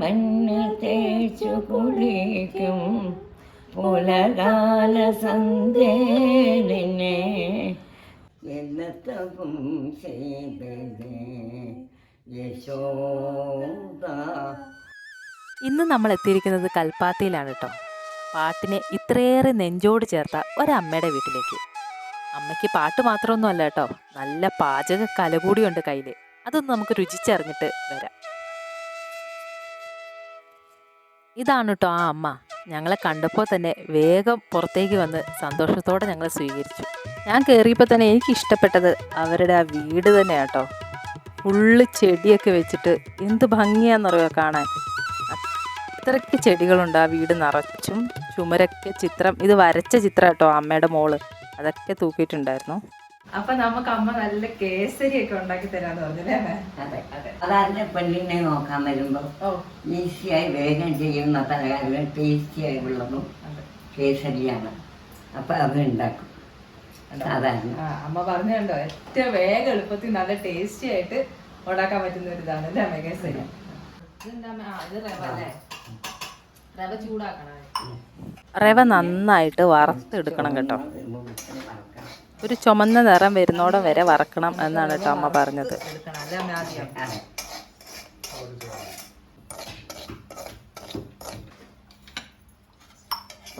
മണ്ണ് തേച്ചു കുളിക്കും പുലകാല സന്ധ്യനെ എന്നത്തവും ചെയ്തത് യശോദ. ഇന്ന് നമ്മൾ എത്തിയിരിക്കുന്നത് കൽപ്പാത്തിയിലാണ് കേട്ടോ. പാട്ടിനെ ഇത്രയേറെ നെഞ്ചോട് ചേർത്ത ഒരമ്മയുടെ വീട്ടിലേക്ക്. അമ്മയ്ക്ക് പാട്ട് മാത്രമൊന്നും അല്ല കേട്ടോ. നല്ല പാചക കല കൂടിയുണ്ട് കയ്യിൽ അതൊന്ന് നമുക്ക് രുചിച്ചറിഞ്ഞിട്ട് വരാം. ഇതാണ് കേട്ടോ ആ അമ്മ. ഞങ്ങളെ കണ്ടപ്പോൾ തന്നെ വേഗം പുറത്തേക്ക് വന്ന് സന്തോഷത്തോടെ ഞങ്ങളെ സ്വീകരിച്ചു. ഞാൻ കയറിയപ്പോൾ തന്നെ എനിക്ക് ഇഷ്ടപ്പെട്ടത് അവരുടെ ആ വീട് തന്നെയാണ് കേട്ടോ ഫുള്ള് ചെടിയൊക്കെ വെച്ചിട്ട് എന്ത് ഭംഗിയാണെന്നറിയോ കാണാൻ. അത്രയ്ക്ക് ചെടികളുണ്ട് ആ വീട് നിറച്ചും ചുമരൊക്കെ ചിത്രം. ഇത് വരച്ച ചിത്രം കേട്ടോ അമ്മയുടെ മോൾ. അതൊക്കെ തൂക്കിയിട്ടുണ്ടായിരുന്നു. അപ്പൊ നമുക്ക് അമ്മ നല്ല കേസരി ഒക്കെ ഉണ്ടാക്കി തരാന്ന് പറഞ്ഞല്ലേ? അതെ അതെ. അതാരുടെ പെണ്ണിനെ നോക്കാൻ വരുമ്പോ ഓ. ഈസിയായി വേഗം ചെയ്യുന്ന പലഹാരം ടേസ്റ്റിയായി ഉള്ളതും കേസരിയാണ്. അപ്പൊ അത് ഉണ്ടാക്കും. സാധാരണ അമ്മ പറഞ്ഞുണ്ടോ ഏറ്റവും വേഗം എളുപ്പത്തിൽ നല്ല ടേസ്റ്റി ആയിട്ട് ഉണ്ടാക്കാൻ പറ്റുന്ന ഒരു ഇതാണ് അല്ലേ അമ്മ? കേസരി റവ ചൂടാക്കണം? റവ നന്നായിട്ട് വറുത്തെടുക്കണം കേട്ടോ. ഒരു ചുമന്ന നിറം വരുന്നോടം വരെ വറക്കണം എന്നാണ് കേട്ടോ അമ്മ പറഞ്ഞത്.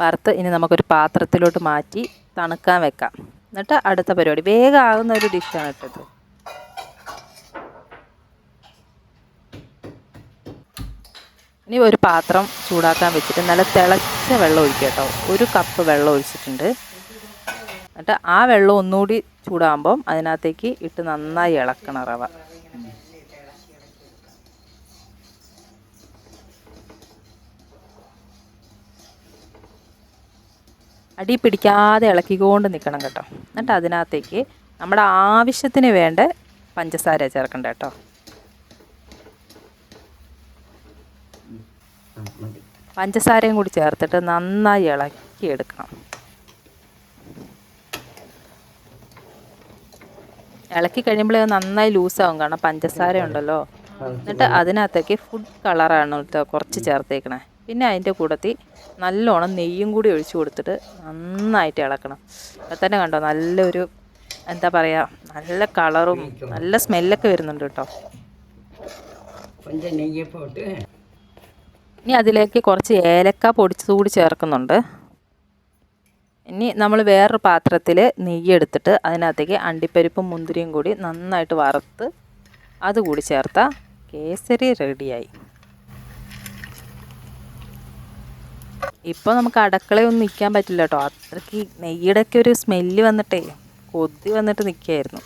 വറുത്ത് ഇനി നമുക്കൊരു പാത്രത്തിലോട്ട് മാറ്റി തണുക്കാൻ വെക്കാം. എന്നിട്ട് അടുത്ത പരിപാടി. വേഗം ആകുന്ന ഒരു ഡിഷാണ് കേട്ടത്. ഇനി ഒരു പാത്രം ചൂടാക്കാൻ വെച്ചിട്ട് നല്ല തിളച്ച വെള്ളം ഒഴിക്കാം കേട്ടോ. ഒരു കപ്പ് വെള്ളം ഒഴിച്ചിട്ടുണ്ട്. എന്നിട്ട് ആ വെള്ളം ഒന്നുകൂടി ചൂടാകുമ്പം അതിനകത്തേക്ക് ഇട്ട് നന്നായി ഇളക്കണം റവ. അടി പിടിക്കാതെ ഇളക്കിക്കൊണ്ട് നിൽക്കണം കേട്ടോ. എന്നിട്ട് അതിനകത്തേക്ക് നമ്മുടെ ആവശ്യത്തിന് വേണ്ട പഞ്ചസാര ചേർക്കണ്ട കേട്ടോ. പഞ്ചസാരയും കൂടി ചേർത്തിട്ട് നന്നായി ഇളക്കി എടുക്കണം ഇളക്കി കഴിയുമ്പോൾ നന്നായി ലൂസാവും. കാരണം പഞ്ചസാര ഉണ്ടല്ലോ. എന്നിട്ട് അതിനകത്തേക്ക് ഫുഡ് കളറാണ് കേട്ടോ കുറച്ച് ചേർത്തേക്കണേ. പിന്നെ അതിന്റെ കൂടത്തിൽ നല്ലോണം നെയ്യും കൂടി ഒഴിച്ചു കൊടുത്തിട്ട് നന്നായിട്ട് ഇളക്കണം. അപ്പം തന്നെ കണ്ടോ? നല്ലൊരു എന്താ പറയുക നല്ല കളറും നല്ല സ്മെല്ലൊക്കെ വരുന്നുണ്ട് കേട്ടോ ഇനി അതിലേക്ക് കുറച്ച് ഏലക്ക പൊടിച്ചത് കൂടി ചേർക്കുന്നുണ്ട്. ഇനി നമ്മൾ വേറൊരു പാത്രത്തിൽ നെയ്യ് എടുത്തിട്ട് അതിനകത്തേക്ക് അണ്ടിപ്പരിപ്പും മുന്തിരിയും കൂടി നന്നായിട്ട് വറുത്ത് അതുകൂടി ചേർത്ത കേസരി റെഡിയായി. ഇപ്പോൾ നമുക്ക് അടുക്കളയൊന്നും നിൽക്കാൻ പറ്റില്ല കേട്ടോ. അത്രയ്ക്ക് നെയ്യുടെയൊക്കെ ഒരു സ്മെല്ല് വന്നിട്ടേ കൊതി വന്നിട്ട് നിൽക്കുകയായിരുന്നു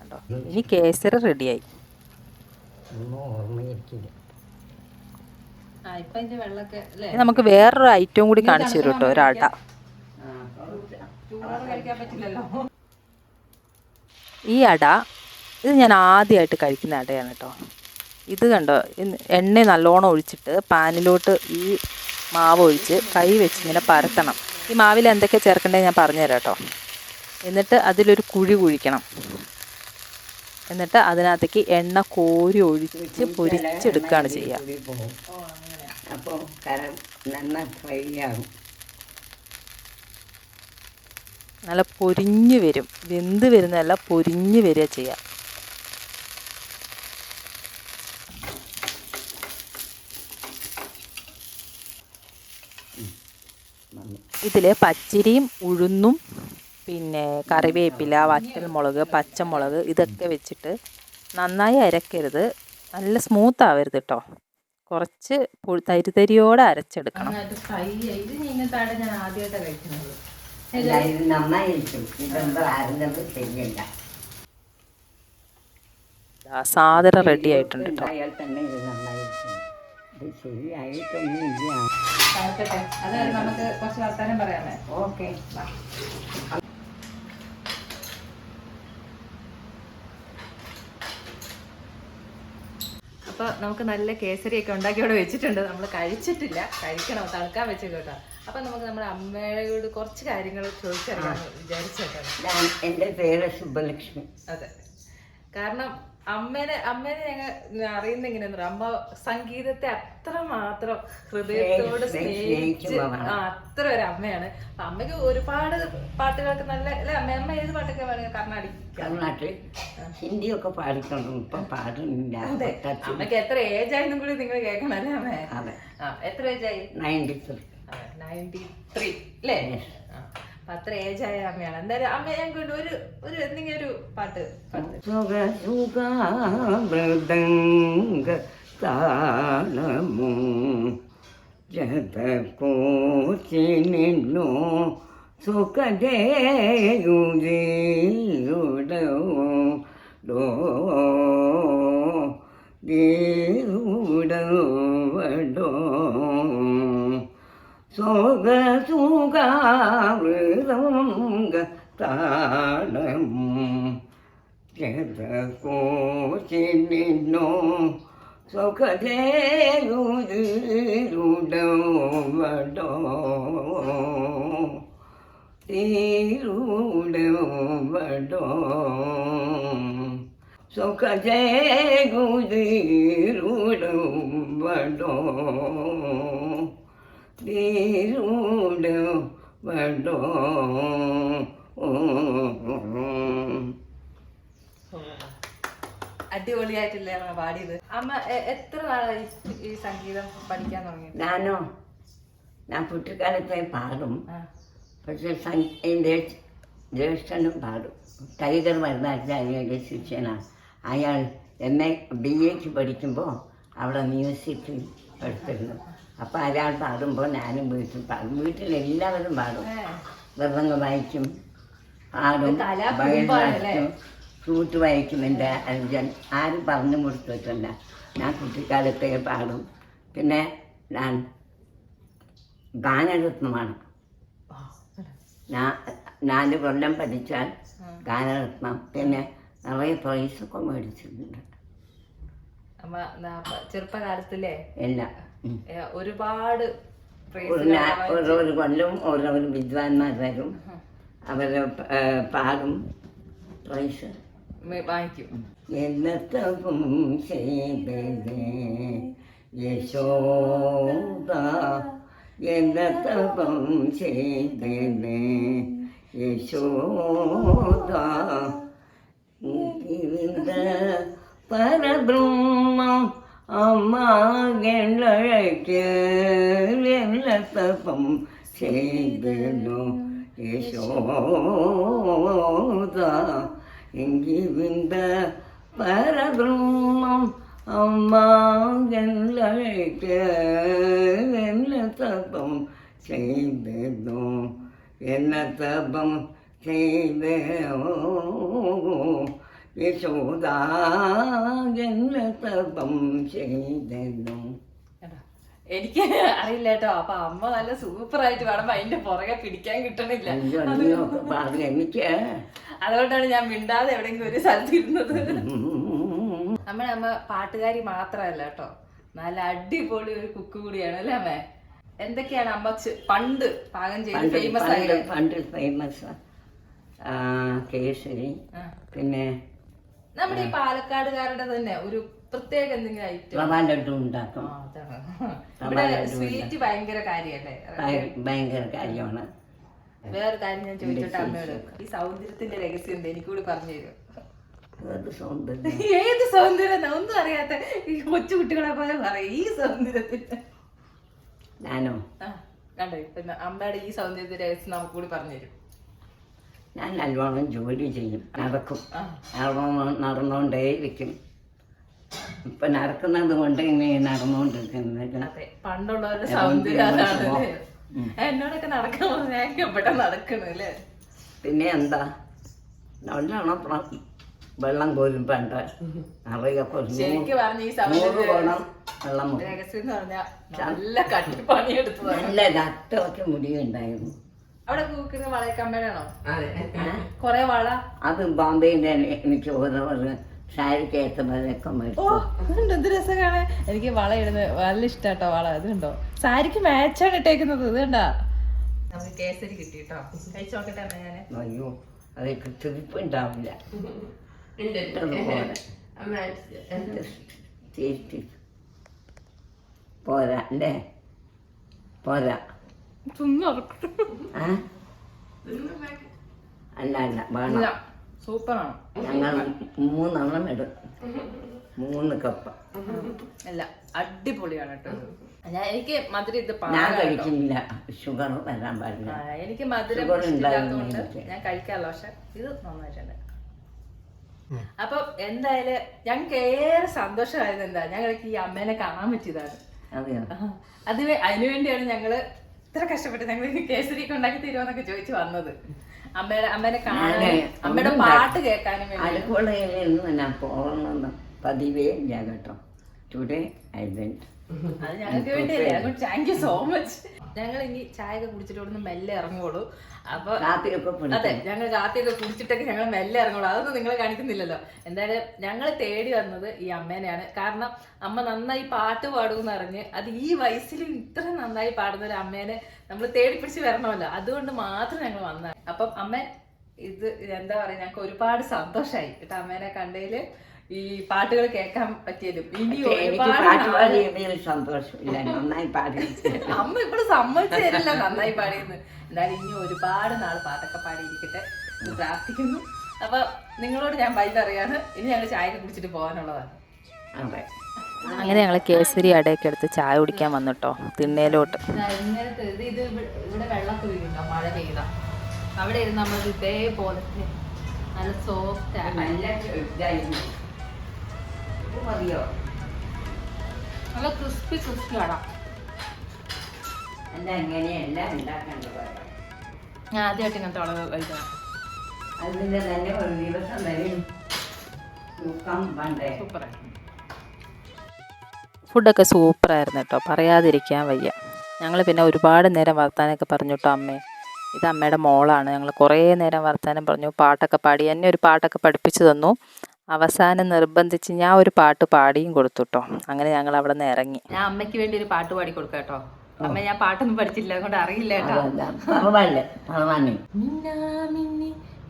കണ്ടോ? ഇനി കേസരി റെഡിയായി. ഒന്നും നമുക്ക് വേറൊരു ഐറ്റവും കൂടി കാണിച്ചു തരും കേട്ടോ ഒരാട്ട ഈ അട ഇത് ഞാൻ ആദ്യമായിട്ട് കഴിക്കുന്ന അടയാണ് കേട്ടോ ഇത് കണ്ടോ എണ്ണ നല്ലോണം ഒഴിച്ചിട്ട് പാനിലോട്ട് ഈ മാവ് ഒഴിച്ച് കൈ വെച്ച് ഇങ്ങനെ പരത്തണം. ഈ മാവിൽ എന്തൊക്കെ ചേർക്കേണ്ടത് ഞാൻ പറഞ്ഞുതരാം കേട്ടോ എന്നിട്ട് അതിലൊരു കുഴി കുഴിക്കണം. എന്നിട്ട് അതിനകത്തേക്ക് എണ്ണ കോരി ഒഴിച്ച് പൊരിച്ചെടുക്കുകയാണ് ചെയ്യുക. അപ്പോൾ കരം നന്നായി ഫ്രൈ ആകും നല്ല പൊരിഞ്ഞു വരും. വെന്ത് വരുന്നതല്ല പൊരിഞ്ഞു വരിക ചെയ്യുക ഇതിൽ പച്ചരിയും ഉഴുന്നും പിന്നെ കറിവേപ്പില വറ്റൽമുളക് പച്ചമുളക് ഇതൊക്കെ വെച്ചിട്ട് നന്നായി അരക്കരുത്. നല്ല സ്മൂത്ത് ആവരുത് കേട്ടോ കുറച്ച് തരി തരിയോടെ അരച്ചെടുക്കണം. ഇത് ശരിയല്ല ദാ സാധനം റെഡി ആയിട്ടുണ്ട് കേട്ടോ നമുക്ക് കുറച്ച് വർത്താനം പറയാമേ. ഓക്കെ. അപ്പോൾ നമുക്ക് നല്ല കേസരിയൊക്കെ ഉണ്ടാക്കി അവിടെ വെച്ചിട്ടുണ്ട്. നമ്മൾ കഴിച്ചിട്ടില്ല. കഴിക്കണം. തണുക്കാൻ വെച്ചു കേട്ടോ. അപ്പോൾ നമുക്ക് നമ്മുടെ അമ്മയോട് കുറച്ച് കാര്യങ്ങൾ ചോദിച്ചറിയാമെന്ന് വിചാരിച്ചേക്കാം എന്റെ പേര് സുബ്ബലക്ഷ്മി അതെ. കാരണം അമ്മേനെ അമ്മേനെ ഞങ്ങൾ അറിയുന്ന എങ്ങനെയാന്ന് അമ്മ സംഗീതത്തെ അത്ര മാത്രം ഹൃദയത്തോട് സ്നേഹിച്ച് അത്ര ഒരു അമ്മയാണ്. അമ്മയ്ക്ക് ഒരുപാട് പാട്ടുകൾക്ക് നല്ല അല്ലെ അമ്മ അമ്മ ഏത് പാട്ടൊക്കെ പാടുക? കർണാടി കർണാട്ടിൽ ഹിന്ദിയൊക്കെ പാടിക്കണം ഇപ്പൊ പാടുന്നില്ല. അമ്മയ്ക്ക് എത്ര ഏജ് ആയെന്നും കൂടി നിങ്ങൾ കേൾക്കണം അല്ലേ അമ്മ? എത്ര ഏജ് ആയി? Ninety three. Ninety three. അല്ലേ? അപ്പൊ അത്ര ഏജ് ആയ അമ്മയാണ്. എന്തായാലും അമ്മ കൊണ്ട് ഒരു ഒരു എന്തെങ്കിലും ഒരു പാട്ട് പാടുന്നത് സുഖ സുഖ മൃദംഗ താളമു ജത കോച്ചി നിന്നു സുഖദേയുടോ ദീരുടവടോ സോഗ താളമു ജഗകോശിനിന്നോ സുഖദേരുടോ തീരുടോ സുഖദേരുടോ തീരുടോ അടിപൊളിയായിട്ടില്ലേ അമ്മ പാടിയത്? അമ്മ എത്ര നാളായി ഈ സംഗീതം പഠിക്കാൻ തുടങ്ങി ഞാനോ ഞാൻ കുട്ടിക്കാലത്തെ പാടും. പക്ഷെ ജ്യേഷ്ഠനും പാടും. ടൈഗർ മരുന്നാചാര്യയുടെ ശിഷ്യനാണ് അയാൾ എന്നെ ബി എക്ക് പഠിക്കുമ്പോൾ അവിടെ മ്യൂസിക് എടുത്തിരുന്നു അപ്പോൾ അയാൾ പാടുമ്പോൾ ഞാനും വീട്ടിൽ പാടും. വീട്ടിലെല്ലാവരും പാടും. വെറുതെ വായിക്കും പാടും ഇത് കലാകുമ്പാണല്ലേ? ഫ്ലൂട്ട് വായിക്കും എന്റെ അനുജൻ. ആരും പറഞ്ഞു കൊടുത്തിട്ടില്ല. ഞാൻ കുട്ടിക്കാലത്തെ പാടും. പിന്നെ ഞാൻ ഗാനരത്നമാണ്. നാല് കൊല്ലം പഠിച്ചാൽ ഗാനരത്നം. പിന്നെ നിറയെ പ്രൈസൊക്കെ മേടിച്ചിട്ടുണ്ട്. ചെറുപ്പകാലത്തില്ലേ എല്ലാം ഒരുപാട് ഒരു നാ- ഓരോ ഒരു കൊല്ലം ഓരോ വിദ്വാൻമാർ വരും അവരെ പാടും പ്രൈസ് വാങ്ങിക്കും. എന്നത്തവും ചെയ്തത് യശോദ. എന്നത്തവും ചെയ്തത് യശോദ. அம்மா என்றழைத்து என்ன தப்பம் செய்தனோ? யசோதா இங்கு விந்த பரபிரம்மம் அம்மா என்றழைத்து என்ன தப்பம் செய்தனோ? என்ன தப்பம் செய்தோ ചെയ്തല്ലോ കേട്ടോ? എനിക്ക് അറിയില്ല കേട്ടോ അപ്പൊ അമ്മ നല്ല സൂപ്പർ ആയിട്ട് പാടുമ്പോ അതിന്റെ പുറകെ പിടിക്കാൻ കിട്ടണില്ല. എനിക്ക്. അതുകൊണ്ടാണ് ഞാൻ മിണ്ടാതെ എവിടെയെങ്കിലും ഒരു സ്ഥലത്ത് ഇരുന്നത്. അമ്മ അമ്മ പാട്ടുകാരി മാത്രമല്ല കേട്ടോ. നല്ല അടിപൊളി ഒരു കുക്ക് കൂടിയാണ് അല്ലേ അമ്മേ? എന്തൊക്കെയാണ് അമ്മ പണ്ട് പാകം ചെയ്ത് ഫേമസ് ആയത് പണ്ട് ഫേമസ് കേസരി പിന്നെ നമ്മുടെ ഈ പാലക്കാടുകാരുടെ തന്നെ ഒരു പ്രത്യേക എന്തെങ്കിലും ഐറ്റം? റവ ലഡു ഉണ്ടാക്കും. ഇവിടെ സ്വീറ്റ് ഭയങ്കര കാര്യല്ലേ ഭയ- ഭയങ്കര കാര്യമാണ്. വേറെ കാര്യം ഞാൻ ചോദിച്ചോട്ടെ അമ്മയോട്? ഈ സൗന്ദര്യത്തിന്റെ രഹസ്യം എന്താ എനിക്കൂടി പറഞ്ഞു തരും അത് സൗന്ദര്യം. ഏത് സൗന്ദര്യം ഒന്നും അറിയാത്ത ഈ കൊച്ചു കുട്ടികളെ പോലെ പറയും. ഈ സൗന്ദര്യത്തിന്റെ. ഞാനോ? ആ കണ്ടോ? പിന്നെ അമ്മയുടെ ഈ സൗന്ദര്യത്തിന്റെ രഹസ്യം നമുക്ക് കൂടി പറഞ്ഞു തരും. നല്ലോണം ജോലി ചെയ്യും. നടക്കും. ആ. നടന്നുകൊണ്ടേ നടന്നുകൊണ്ടേയിരിക്കും ഇപ്പൊ നടക്കുന്നത് കൊണ്ട് ഇങ്ങനെ നടന്നുകൊണ്ടിരിക്കുന്നത് പണ്ടുള്ളവരുടെ സൗന്ദര്യം അതാണ്. എന്നോടൊക്കെ നടക്കാൻ പറഞ്ഞാൽ ഞാൻ ഇവിടെ നടക്കണു പിന്നെ എന്താ? നല്ലോണം വെള്ളം കോരും പണ്ട്. നിറയെ നൂറ് കുളം വെള്ളം നല്ല കട്ടിപ്പണി എടുത്തതാണ് നല്ല ദട്ടമൊക്കെ മുടിയുണ്ടായിരുന്നു. അവിടെ കൂക്കുന്ന വളയക്കമ്മേടാണോ ഏ? കൊറേ വള? അത് ബോംബെയിൽ എനിക്ക് ഓരോ ഒരു സാരിക്ക് ഏത്തമതൊക്കെ ഓ മേടിച്ചു. അതുണ്ട്. എന്ത് രസം കാണാൻ എനിക്ക് വള ഇടുന്നത് നല്ല ഇഷ്ടാട്ടോ വള. ഇത് കണ്ടോ സാരിക്ക് മാച്ചാണ് ഇട്ടേക്കുന്നത്. ഇത് കണ്ടാ നമുക്ക് കേസരി കിട്ടി കേട്ടോ. കഴിച്ചു നോക്കട്ടെ ഞാൻ? അയ്യോ അതൊക്കെ പോരാ അല്ലേ? പോരാ. അല്ല അല്ല വേണം. സൂപ്പറാണ്. ഞങ്ങൾ മൂന്നെണ്ണം ഇടും. മൂന്ന് കപ്പ്. അല്ല അടിപൊളിയാണ് കേട്ടോ. ഞാൻ എനിക്ക് മധുരം ഇത് ഞാൻ. കഴിക്കുന്നില്ല. ഷുഗർ വരാൻ പാടില്ല. എനിക്ക് മധുരം Sugar ഇഷ്ടമില്ലാത്തതുകൊണ്ട് ഞാൻ കഴിക്കാറില്ല പക്ഷെ ഇത് നന്നായിട്ടുണ്ട്. അപ്പൊ എന്തായാലും ഞങ്ങൾക്ക് ഏറെ സന്തോഷമായത് എന്താ? ഞങ്ങൾക്ക് ഈ അമ്മേനെ കാണാൻ പറ്റിയതാണ്. അതിന് അതിനുവേണ്ടിയാണ് ഞങ്ങൾ ഇത്ര കഷ്ടപ്പെട്ട് ഞങ്ങൾ കേസരി ഒക്കെ ഉണ്ടാക്കി തരുമോന്നൊക്കെ ചോദിച്ചു വന്നത്. അമ്മയുടെ അമ്മേനെ കാണാൻ അമ്മയുടെ പാട്ട് കേൾക്കാനും വേണ്ടി. അടുക്കളയിൽ നിന്ന് ഞാൻ പോകണമെന്ന് പതിവേ ഇല്ല കേട്ടോ. ടുഡേ ഐ വെന്റ് അത് ഞങ്ങൾക്ക് വേണ്ടിയല്ലേ. അതുകൊണ്ട് താങ്ക് യു സോ മച്ച് ഞങ്ങൾ ഇനി ചായ ഒക്കെ കുടിച്ചിട്ട് ഇവിടുന്ന് മെല്ലെ ഇറങ്ങുള്ളൂ. അപ്പൊ അതെ ഞങ്ങൾ കാത്തിയൊക്കെ കുടിച്ചിട്ടൊക്കെ ഞങ്ങൾ മെല്ലെ ഇറങ്ങുള്ളൂ. അതൊന്നും നിങ്ങൾ കാണിക്കുന്നില്ലല്ലോ. എന്തായാലും ഞങ്ങൾ തേടി വന്നത് ഈ അമ്മേനെയാണ്. കാരണം അമ്മ നന്നായി പാട്ട് പാടുമെന്ന് അറിഞ്ഞ് അത് ഈ വയസ്സിൽ ഇത്ര നന്നായി പാടുന്ന ഒരു അമ്മേനെ നമ്മൾ തേടി പിടിച്ച് വരണമല്ലോ. അതുകൊണ്ട് മാത്രം ഞങ്ങൾ വന്നത് അപ്പം അമ്മ ഇത് എന്താ പറയാ ഞങ്ങൾക്ക് ഒരുപാട് സന്തോഷമായി കേട്ടോ അമ്മേനെ കണ്ടതിൽ. ഈ പാട്ടുകൾ കേൾക്കാൻ പറ്റിയതും. ഇനി എനിക്ക് ഒരുപാട് സന്തോഷമില്ല. നന്നായി പാടി അമ്മ ഇപ്പോഴും സമ്മതിച്ചു തരില്ല നന്നായി പാടിയെന്ന്. എന്തായാലും ഇനി ഒരുപാട് നാൾ പാട്ടൊക്കെ പാടിയിരിക്കട്ടെ എന്ന് പ്രാർത്ഥിക്കുന്നു. അപ്പൊ നിങ്ങളോട് ഞാൻ ബൈ പറയാണ് ഇനി ഞങ്ങൾ ചായ കുടിച്ചിട്ട് പോകാനുള്ളതാണ്. അതെ. അങ്ങനെ ഞങ്ങൾ കേസരി അടയൊക്കെ എടുത്ത് ചായ കുടിക്കാൻ വന്നിട്ടോ തിണ്ണയിലോട്ട്. ഇത് ഇത് ഇവിടെ- ഇവിടെ വെള്ളമൊക്കെ വീഴുണ്ടോ മഴ പെയ്ത അവിടെ ഇരുന്ന് നമ്മൾ ഇതേപോലെ നല്ല സോഫ്റ്റ് നല്ല മതിയോ? നല്ല ക്രിസ്പി ക്രിസ്പി ആണ് അല്ല എങ്ങനെയല്ല ഉണ്ടാക്കേണ്ടത് ഞാൻ ആദ്യമായിട്ട് ഇങ്ങനത്തെ വളവ് കഴിക്കണം. അതിന്റെ തന്നെ ഒരു ദിവസം വരും തൂക്കം പണ്ടേ ഫുഡൊക്കെ സൂപ്പറായിരുന്നു കേട്ടോ. പറയാതിരിക്കാൻ വയ്യ. ഞങ്ങൾ പിന്നെ ഒരുപാട് നേരം വർത്താനമൊക്കെ പറഞ്ഞു കേട്ടോ അമ്മേ. ഇത് അമ്മയുടെ മോളാണ്. ഞങ്ങൾ കുറേ നേരം വർത്താനം പറഞ്ഞു. പാട്ടൊക്കെ പാടി. എന്നെ ഒരു പാട്ടൊക്കെ പഠിപ്പിച്ചു തന്നു. അവസാനം നിർബന്ധിച്ച് ഞാൻ ഒരു പാട്ട് പാടിയും കൊടുത്തു കേട്ടോ അങ്ങനെ ഞങ്ങൾ അവിടെ നിന്ന് ഇറങ്ങി. ഞാൻ അമ്മയ്ക്ക് വേണ്ടി ഒരു പാട്ട് പാടി കൊടുക്കാം കേട്ടോ. അമ്മ ഞാൻ പാട്ടൊന്നും പഠിച്ചില്ല അതുകൊണ്ട് അറിയില്ല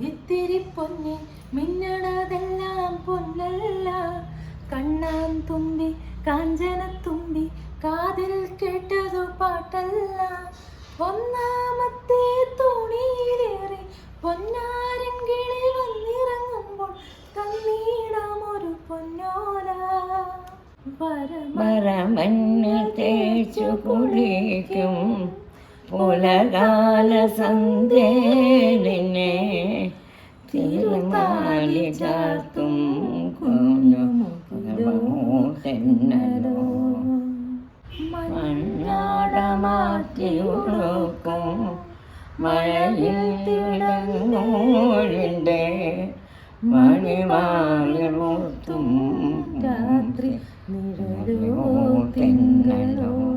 ഇത്തിരി പൊന്നി മിന്നണതെല്ലാം പൊന്നല്ല. കണ്ണാൻ തുമ്പി കാഞ്ചന തുമ്പി കാതിൽ കേട്ടതു പാട്ടല്ല. ഒന്നാമത്തെ തുണിയിലേറി കിളി വന്നിറങ്ങുമ്പോൾ തന്നീടാം ഒരു പൊന്നോല പരമഞ്ഞ് തേച്ചു കുളിക്കും പുലകാല സന്ധ്യേനെ തിരുമാലി ചാർത്തും കുഞ്ഞു തെന്നലോ മണ്ണാടമാറ്റിയുടുക്കും മഴയിൽ തിളങ്ങോഴിന്റെ മണിമാലിമുത്തും രാത്രി നിഴലോ തിങ്കളോ